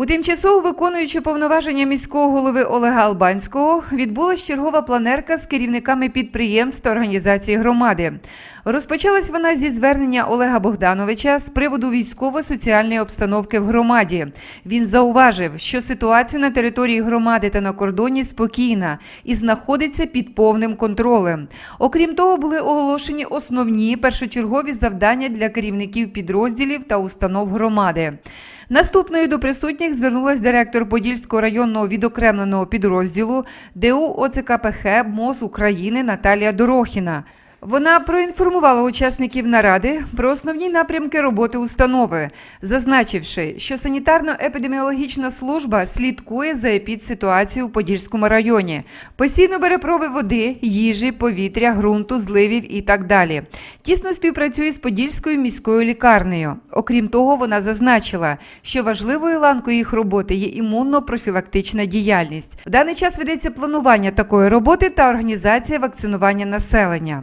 У тимчасово виконуючи повноваження міського голови Олега Албанського відбулась чергова планерка з керівниками підприємств та організацій громади. Розпочалась вона зі звернення Олега Богдановича з приводу військово-соціальної обстановки в громаді. Він зауважив, що ситуація на території громади та на кордоні спокійна і знаходиться під повним контролем. Окрім того, були оголошені основні першочергові завдання для керівників підрозділів та установ громади. Наступною до присутніх звернулась директор Подільського районного відокремленого підрозділу ДУ ОЦКПХ МОЗ України Наталія Дорохіна. Вона проінформувала учасників наради про основні напрямки роботи установи, зазначивши, що санітарно-епідеміологічна служба слідкує за епідситуацією у Подільському районі, постійно бере проби води, їжі, повітря, ґрунту, зливів і так далі. Тісно співпрацює з Подільською міською лікарнею. Окрім того, вона зазначила, що важливою ланкою їх роботи є імунно-профілактична діяльність. В даний час ведеться планування такої роботи та організація вакцинування населення.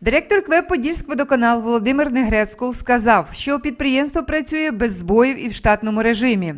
Директор КВЕП Подільськводоканал Володимир Негрецькул сказав, що підприємство працює без збоїв і в штатному режимі.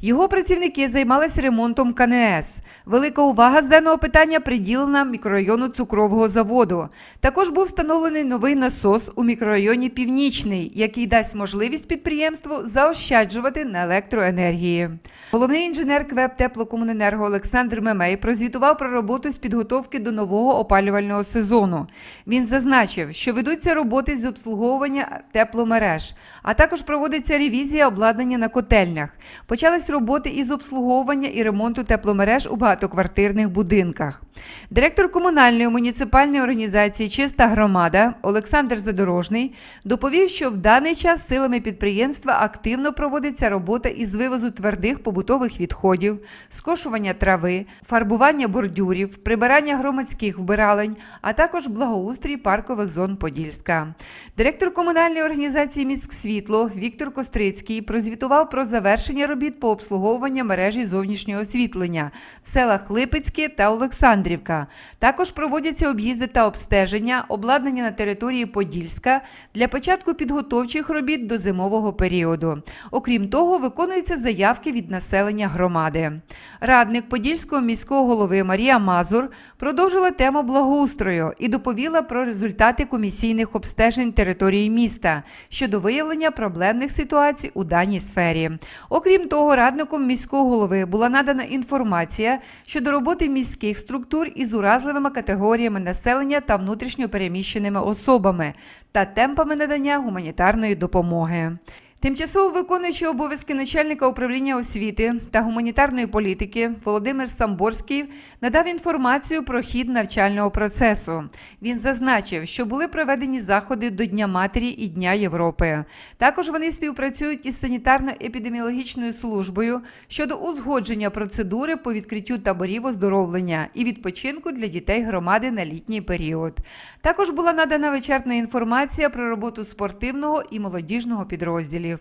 Його працівники займалися ремонтом КНС. Велика увага з даного питання приділена мікрорайону цукрового заводу. Також був встановлений новий насос у мікрорайоні Північний, який дасть можливість підприємству заощаджувати на електроенергії. Головний інженер КВЕП Теплокомуненерго Олександр Мемей прозвітував про роботу з підготовки до нового опалювального сезону. Він зазначив, що ведуться роботи з обслуговування тепломереж, а також проводиться ревізія обладнання на котельнях. Почались роботи із обслуговування і ремонту тепломереж у багатоквартирних будинках. Директор комунальної муніципальної організації Чиста громада Олександр Задорожний доповів, що в даний час силами підприємства активно проводиться робота із вивозу твердих побутових відходів, скошування трави, фарбування бордюрів, прибирання громадських вбиралень, а також благоустрій паркових зон Подільська. Директор комунальної організації «Міськсвітло» Віктор Кострицький прозвітував про завершення робіт по обслуговуванню мережі зовнішнього освітлення в селах Липецьке та Олександрівка. Також проводяться об'їзди та обстеження, обладнання на території Подільська для початку підготовчих робіт до зимового періоду. Окрім того, виконуються заявки від населення громади. Радник Подільського міського голови Марія Мазур продовжила тему благоустрою і доповіла про результати комісійних обстежень території міста щодо виявлення проблемних ситуацій у даній сфері. Окрім того, радником міського голови була надана інформація щодо роботи міських структур із уразливими категоріями населення та внутрішньо переміщеними особами та темпами надання гуманітарної допомоги. Тимчасово виконуючий обов'язки начальника управління освіти та гуманітарної політики Володимир Самборський надав інформацію про хід навчального процесу. Він зазначив, що були проведені заходи до Дня матері і Дня Європи. Також вони співпрацюють із санітарно-епідеміологічною службою щодо узгодження процедури по відкриттю таборів оздоровлення і відпочинку для дітей громади на літній період. Також була надана вичерпна інформація про роботу спортивного і молодіжного підрозділів.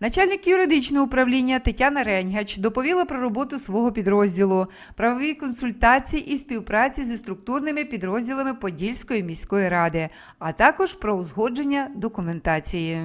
Начальник юридичного управління Тетяна Реньгач доповіла про роботу свого підрозділу, правові консультації і співпраці зі структурними підрозділами Подільської міської ради, а також про узгодження документації.